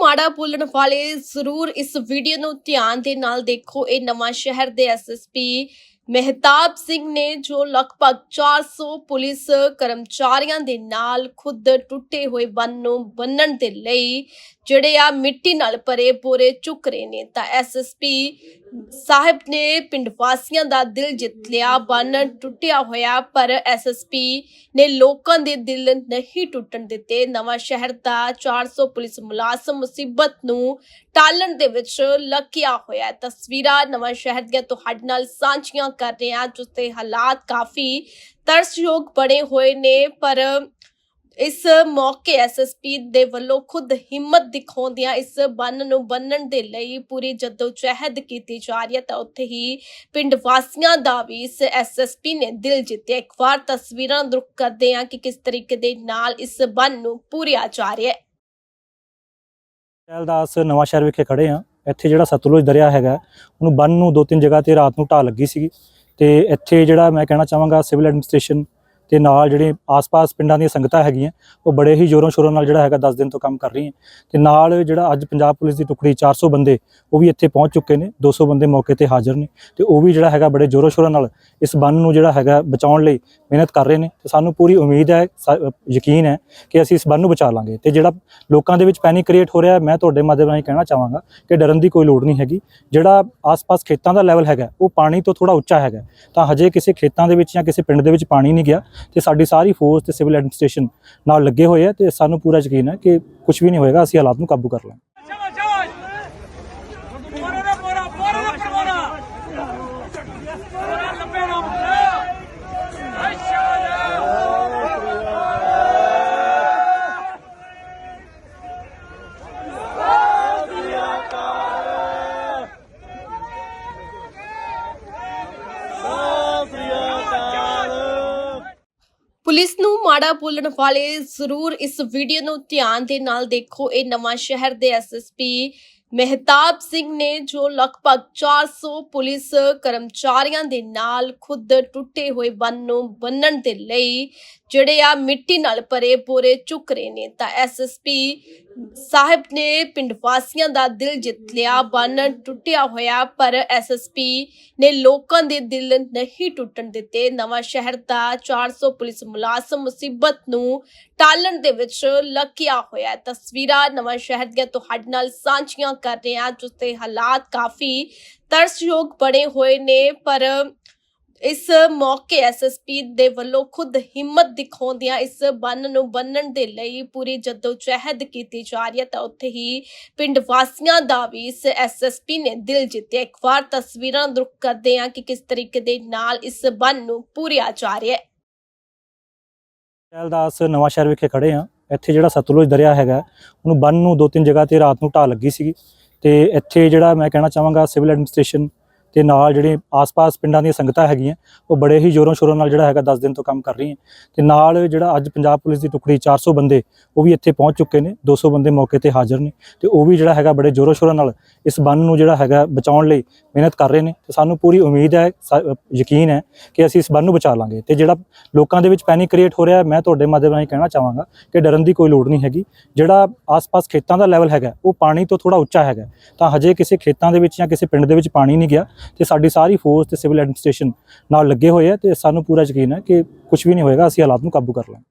ਮਾੜਾ ਬੋਲਣ ਵਾਲੇ ਜ਼ਰੂਰ ਇਸ ਵੀਡੀਓ ਨੂੰ ਧਿਆਨ ਦੇ ਨਾਲ ਦੇਖੋ। ਇਹ ਨਵਾਂ ਸ਼ਹਿਰ ਦੇ ਐਸਐਸਪੀ ਮਹਿਤਾਬ ਸਿੰਘ ਨੇ, ਜੋ ਲਗਭਗ 400 ਪੁਲਿਸ ਕਰਮਚਾਰੀਆਂ ਦੇ ਨਾਲ ਖੁਦ ਟੁੱਟੇ ਹੋਏ ਬੰਨ ਨੂੰ ਬੰਨਣ ਦੇ ਲਈ, ਜਿਹੜੇ ਆ ਮਿੱਟੀ ਨਾਲ ਭਰੇ ਬੋਰੇ ਚੁੱਕ ਰਹੇ ਨੇ। ਤਾਂ ਐਸਐਸਪੀ ਸਾਹਿਬ ਨੇ ਪਿੰਡ ਵਾਸੀਆਂ ਦਾ ਦਿਲ ਜਿੱਤ ਲਿਆ, ਬੰਨ ਟੁੱਟਿਆ ਹੋਇਆ, ਪਰ ਐਸਐਸਪੀ ਨੇ ਲੋਕਾਂ ਦੇ ਦਿਲ ਨਹੀਂ ਟੁੱਟਣ ਦਿੱਤੇ। ਨਵਾਂ ਸ਼ਹਿਰ ਦਾ 400 ਪੁਲਿਸ ਮੁਲਾਜ਼ਮ ਮੁਸੀਬਤ ਨੂੰ ਟਾਲਣ ਦੇ ਵਿੱਚ ਲੱਗਿਆ ਹੋਇਆ ਤਸਵੀਰਾਂ ਨਵਾਂ ਸ਼ਹਿਰ ਦੀਆਂ ਤੁਹਾਡੇ ਨਾਲ ਸਾਂਝੀਆਂ ਕਰ ਰਹੇ ਹਾਂ, ਜਿਸ ਦੇ ਹਾਲਾਤ ਕਾਫੀ ਤਰਸਯੋਗ ਬਣੇ ਹੋਏ ਨੇ, ਪਰ ਇਸ ਮੌਕੇ ਐਸਐਸਪੀ ਦੇ ਵੱਲੋਂ ਖੁਦ ਹਿੰਮਤ ਦਿਖਾਉਂਦਿਆਂ ਇਸ ਬੰਨ ਨੂੰ ਬੰਨਣ ਦੇ ਲਈ ਪੂਰੀ ਜਦੋਜਹਿਦ ਕੀਤੀ ਜਾ ਰਹੀ ਹੈ ਤਾਂ ਉੱਥੇ ਹੀ ਪਿੰਡ ਵਾਸੀਆਂ ਦਾ ਵੀ ਇਸ ਐਸਐਸਪੀ ਨੇ ਦਿਲ ਜਿੱਤਿਆ। ਇੱਕ ਵਾਰ ਤਸਵੀਰਾਂ ਨੂੰ ਕਰਦੇ ਹਾਂ ਕਿ ਕਿਸ ਤਰੀਕੇ ਦੇ ਨਾਲ ਇਸ ਬੰਨ ਨੂੰ ਪੂਰਿਆ ਜਾ ਰਿਹਾ ਹੈ। ਸ਼ੈਲਦਾਸ ਨਵਾਂ ਸ਼ਹਿਰ ਵਿਖੇ ਖੜੇ ਆ ਇੱਥੇ ਜਿਹੜਾ ਸਤਲੁਜ ਦਰਿਆ ਹੈਗਾ, ਉਹਨੂੰ ਬੰਨ ਨੂੰ ਦੋ ਤਿੰਨ ਜਗ੍ਹਾ ਤੇ ਰਾਤ ਨੂੰ ਢਾਹ ਲੱਗੀ ਸੀਗੀ। ਤੇ ਇੱਥੇ ਜਿਹੜਾ ਮੈਂ ਕਹਿਣਾ ਚਾਹਾਂਗਾ ਸਿਵਲ ਐਡਮਿਨਿਸਟ੍ਰੇਸ਼ਨ ਤੇ ਨਾਲ ਜਿਹੜੇ ਆਸ-ਪਾਸ ਪਿੰਡਾਂ ਦੀਆਂ ਸੰਗਤਾਂ ਹੈਗੀਆਂ, ਉਹ ਬੜੇ ਹੀ ਜ਼ੋਰੋਂ ਸ਼ੋਰਾਂ ਨਾਲ ਜਿਹੜਾ ਹੈਗਾ 10 ਦਿਨ ਤੋਂ ਕੰਮ ਕਰ ਰਹੀ ਹੈ ਤੇ ਨਾਲ ਜਿਹੜਾ ਅੱਜ ਪੰਜਾਬ ਪੁਲਿਸ ਦੀ ਟੁਕੜੀ 400 ਬੰਦੇ, ਉਹ ਵੀ ਇੱਥੇ ਪਹੁੰਚ ਚੁੱਕੇ ਨੇ 200 ਬੰਦੇ ਮੌਕੇ ਤੇ ਹਾਜ਼ਰ ਨੇ। ਤੇ ਉਹ ਵੀ ਜਿਹੜਾ ਹੈਗਾ ਬੜੇ ਜ਼ੋਰਾਂ ਸ਼ੋਰਾਂ ਨਾਲ ਇਸ ਬੰਨ ਨੂੰ ਜਿਹੜਾ ਹੈਗਾ ਬਚਾਉਣ ਲਈ ਮਿਹਨਤ ਕਰ ਰਹੇ ਨੇ ਤੇ ਸਾਨੂੰ ਪੂਰੀ ਉਮੀਦ ਹੈ, ਸਾ- ਯਕੀਨ ਹੈ ਕਿ ਅਸੀਂ ਇਸ ਬੰਨ ਨੂੰ ਬਚਾ ਲਾਂਗੇ ਤੇ ਜਿਹੜਾ ਲੋਕਾਂ ਦੇ ਵਿੱਚ ਪੈਨਿਕ ਕ੍ਰੀਏਟ ਹੋ ਰਿਹਾ ਮੈਂ ਤੁਹਾਡੇ ਮਾਧਿਅਮ ਰਾਹੀਂ ਕਹਿਣਾ ਚਾਹਾਂਗਾ ਕਿ ਡਰਨ ਦੀ ਕੋਈ ਲੋੜ ਨਹੀਂ ਹੈਗੀ। ਜਿਹੜਾ ਆਸ-ਪਾਸ ਖੇਤਾਂ ਦਾ ਲੈਵਲ ਹੈਗਾ, ਉਹ ਪਾਣੀ ਤੋਂ ਥੋੜਾ ਉੱਚਾ ਹੈਗਾ। ਤਾਂ ਹਜੇ ਕਿਸੇ ਖੇਤਾਂ ਦੇ ਵਿੱਚ ਜਾਂ ਕਿਸੇ ਪਿੰਡ ਦੇ ਵਿੱਚ ਪਾਣੀ ਨਹੀਂ ਗਿਆ ਤੇ ਸਾਡੀ ਸਾਰੀ ਫੋਰਸ ਤੇ ਸਿਵਲ ਐਡਮਿਨਿਸਟ੍ਰੇਸ਼ਨ ਨਾਲ ਲੱਗੇ ਹੋਏ ਆ ਤੇ ਸਾਨੂੰ ਪੂਰਾ ਯਕੀਨ ਹੈ ਕਿ ਕੁਝ ਵੀ ਨਹੀਂ ਹੋਏਗਾ, ਅਸੀਂ ਹਾਲਾਤ ਨੂੰ ਕਾਬੂ ਕਰ ਲਾਂਗੇ। ਪੁਲਿਸ ਨੂੰ ਮਾੜਾ ਬੋਲਣ ਵਾਲੇ ਜ਼ਰੂਰ ਇਸ ਵੀਡੀਓ ਨੂੰ ਧਿਆਨ ਦੇ ਨਾਲ ਦੇਖੋ। ਇਹ ਨਵਾਂ ਸ਼ਹਿਰ ਦੇ ਐਸਐਸਪੀ ਮਹਿਤਾਬ ਸਿੰਘ ਨੇ, ਜੋ ਲਗਭਗ 400 ਪੁਲਿਸ ਕਰਮਚਾਰੀਆਂ ਦੇ ਨਾਲ ਖੁਦ ਟੁੱਟੇ ਹੋਏ ਬੰਨ ਨੂੰ ਬੰਨਣ ਦੇ ਲਈ ਜਿਹੜੇ ਆ ਮਿੱਟੀ ਨਾਲ ਭਰੇ ਬੋਰੇ ਚੁੱਕ ਰਹੇ ਨੇ, ਤਾਂ ਐਸਐਸਪੀ ਸਾਹਿਬ ਨੇ ਪਿੰਡ ਵਾਸੀਆਂ ਦਾ ਦਿਲ ਜਿੱਤ ਲਿਆ, ਬੰਨ ਟੁੱਟਿਆ ਹੋਇਆ, ਪਰ ਐਸਐਸਪੀ ਨੇ ਲੋਕਾਂ ਦੇ ਦਿਲ ਨਹੀਂ ਟੁੱਟਣ ਦਿੱਤੇ। ਨਵਾਂ ਸ਼ਹਿਰ ਦਾ 400 ਪੁਲਿਸ ਮੁਲਾਜ਼ਮ ਮੁਸੀਬਤ ਨੂੰ ਟਾਲਣ ਦੇ ਵਿੱਚ ਲੱਗਿਆ ਹੋਇਆ ਤਸਵੀਰਾਂ ਨਵਾਂ ਸ਼ਹਿਰ ਦੀਆਂ ਤੁਹਾਡੇ ਨਾਲ ਸਾਂਝੀਆਂ ਕਰ ਰਹੇ ਹਾਂ, ਜਿਸ ਤੇ ਹਾਲਾਤ ਕਾਫੀ ਤਰਸਯੋਗ ਬਣੇ ਹੋਏ ਨੇ, ਪਰ ਇਸ ਮੌਕੇ ਐਸਐਸਪੀ ਦੇ ਵੱਲੋਂ ਖੁਦ ਹਿੰਮਤ ਦਿਖਾਉਂਦਿਆਂ ਇਸ ਬੰਨ ਨੂੰ ਬੰਨਣ ਦੇ ਲਈ ਪੂਰੀ ਜਦੋਜਹਿਦ ਕੀਤੀ ਜਾ ਰਹੀ ਹੈ ਤਾਂ ਉੱਥੇ ਹੀ ਪਿੰਡ ਵਾਸੀਆਂ ਦਾ ਵੀ ਇਸ ਐਸਐਸਪੀ ਨੇ ਦਿਲ ਜਿੱਤਿਆ। ਇੱਕ ਵਾਰ ਤਸਵੀਰਾਂ ਨੂੰ ਕਰਦੇ ਹਾਂ ਕਿ ਕਿਸ ਤਰੀਕੇ ਦੇ ਨਾਲ ਇਸ ਬੰਨ ਨੂੰ ਪੂਰਿਆ ਜਾ ਰਿਹਾ ਹੈ। ਸ਼ੈਲਦਾਸ ਨਵਾਂ ਸ਼ਹਿਰ ਵਿਖੇ ਖੜੇ ਆ ਇੱਥੇ ਜਿਹੜਾ ਸਤਲੁਜ ਦਰਿਆ ਹੈਗਾ, ਉਹਨੂੰ ਬੰਨ ਨੂੰ ਦੋ ਤਿੰਨ ਜਗ੍ਹਾ ਤੇ ਰਾਤ ਨੂੰ ਢਾਹ ਲੱਗੀ ਸੀਗੀ। ਤੇ ਇੱਥੇ ਜਿਹੜਾ ਮੈਂ ਕਹਿਣਾ ਚਾਹਾਂਗਾ ਸਿਵਲ ਐਡਮਿਨਿਸਟ੍ਰੇਸ਼ਨ ਤੇ ਨਾਲ ਜਿਹੜੇ ਆਸ-ਪਾਸ ਪਿੰਡਾਂ ਦੀਆਂ ਸੰਗਤਾਂ ਹੈਗੀਆਂ, ਉਹ ਬੜੇ ਹੀ ਜ਼ੋਰੋਂ ਸ਼ੋਰਾਂ ਨਾਲ ਜਿਹੜਾ ਹੈਗਾ 10 ਦਿਨ ਤੋਂ ਕੰਮ ਕਰ ਰਹੀਆਂ। ਤੇ ਨਾਲ ਜਿਹੜਾ ਅੱਜ ਪੰਜਾਬ ਪੁਲਿਸ ਦੀ ਟੁਕੜੀ 400 ਬੰਦੇ, ਉਹ ਵੀ ਇੱਥੇ ਪਹੁੰਚ ਚੁੱਕੇ ਨੇ 200 ਬੰਦੇ ਮੌਕੇ ਤੇ ਹਾਜ਼ਰ ਨੇ। ਤੇ ਉਹ ਵੀ ਜਿਹੜਾ ਹੈਗਾ ਬੜੇ ਜ਼ੋਰਾਂ ਸ਼ੋਰਾਂ ਨਾਲ ਇਸ ਬੰਨ ਨੂੰ ਜਿਹੜਾ ਹੈਗਾ ਬਚਾਉਣ ਲਈ ਮਿਹਨਤ ਕਰ ਰਹੇ ਨੇ। ਤੇ ਸਾਨੂੰ ਪੂਰੀ ਉਮੀਦ ਹੈ, ਸਾ- ਯਕੀਨ ਹੈ ਕਿ ਅਸੀਂ ਇਸ ਬੰਨ ਨੂੰ ਬਚਾ ਲਾਂਗੇ। ਤੇ ਜਿਹੜਾ ਲੋਕਾਂ ਦੇ ਵਿੱਚ ਪੈਨਿਕ ਕ੍ਰੀਏਟ ਹੋ ਰਿਹਾ, ਮੈਂ ਤੁਹਾਡੇ ਮਾਧਿਅਮ ਰਾਹੀਂ ਕਹਿਣਾ ਚਾਹਾਂਗਾ ਕਿ ਡਰਨ ਦੀ ਕੋਈ ਲੋੜ ਨਹੀਂ ਹੈਗੀ। ਜਿਹੜਾ ਆਸ-ਪਾਸ ਖੇਤਾਂ ਦਾ ਲੈਵਲ ਹੈਗਾ, ਉਹ ਪਾਣੀ ਤੋਂ ਥੋੜਾ ਉੱਚਾ ਹੈਗਾ। ਤਾਂ ਹਜੇ ਕਿਸੇ ਖੇਤਾਂ ਦੇ ਵਿੱਚ ਜਾਂ ਕਿਸੇ ਪਿੰਡ ਦੇ ਵਿੱਚ ਪਾਣੀ ਨਹੀਂ ਗਿਆ। ਤੇ ਸਾਡੀ ਸਾਰੀ ਫੋਰਸ ਤੇ ਸਿਵਲ ਐਡਮਿਨਿਸਟ੍ਰੇਸ਼ਨ ਨਾਲ ਲੱਗੇ ਹੋਏ ਆ ਤੇ ਸਾਨੂੰ ਪੂਰਾ ਯਕੀਨ ਹੈ ਕਿ ਕੁਝ ਵੀ ਨਹੀਂ ਹੋਏਗਾ, ਅਸੀਂ ਹਾਲਾਤ ਨੂੰ ਕਾਬੂ ਕਰ ਲਾਂਗੇ।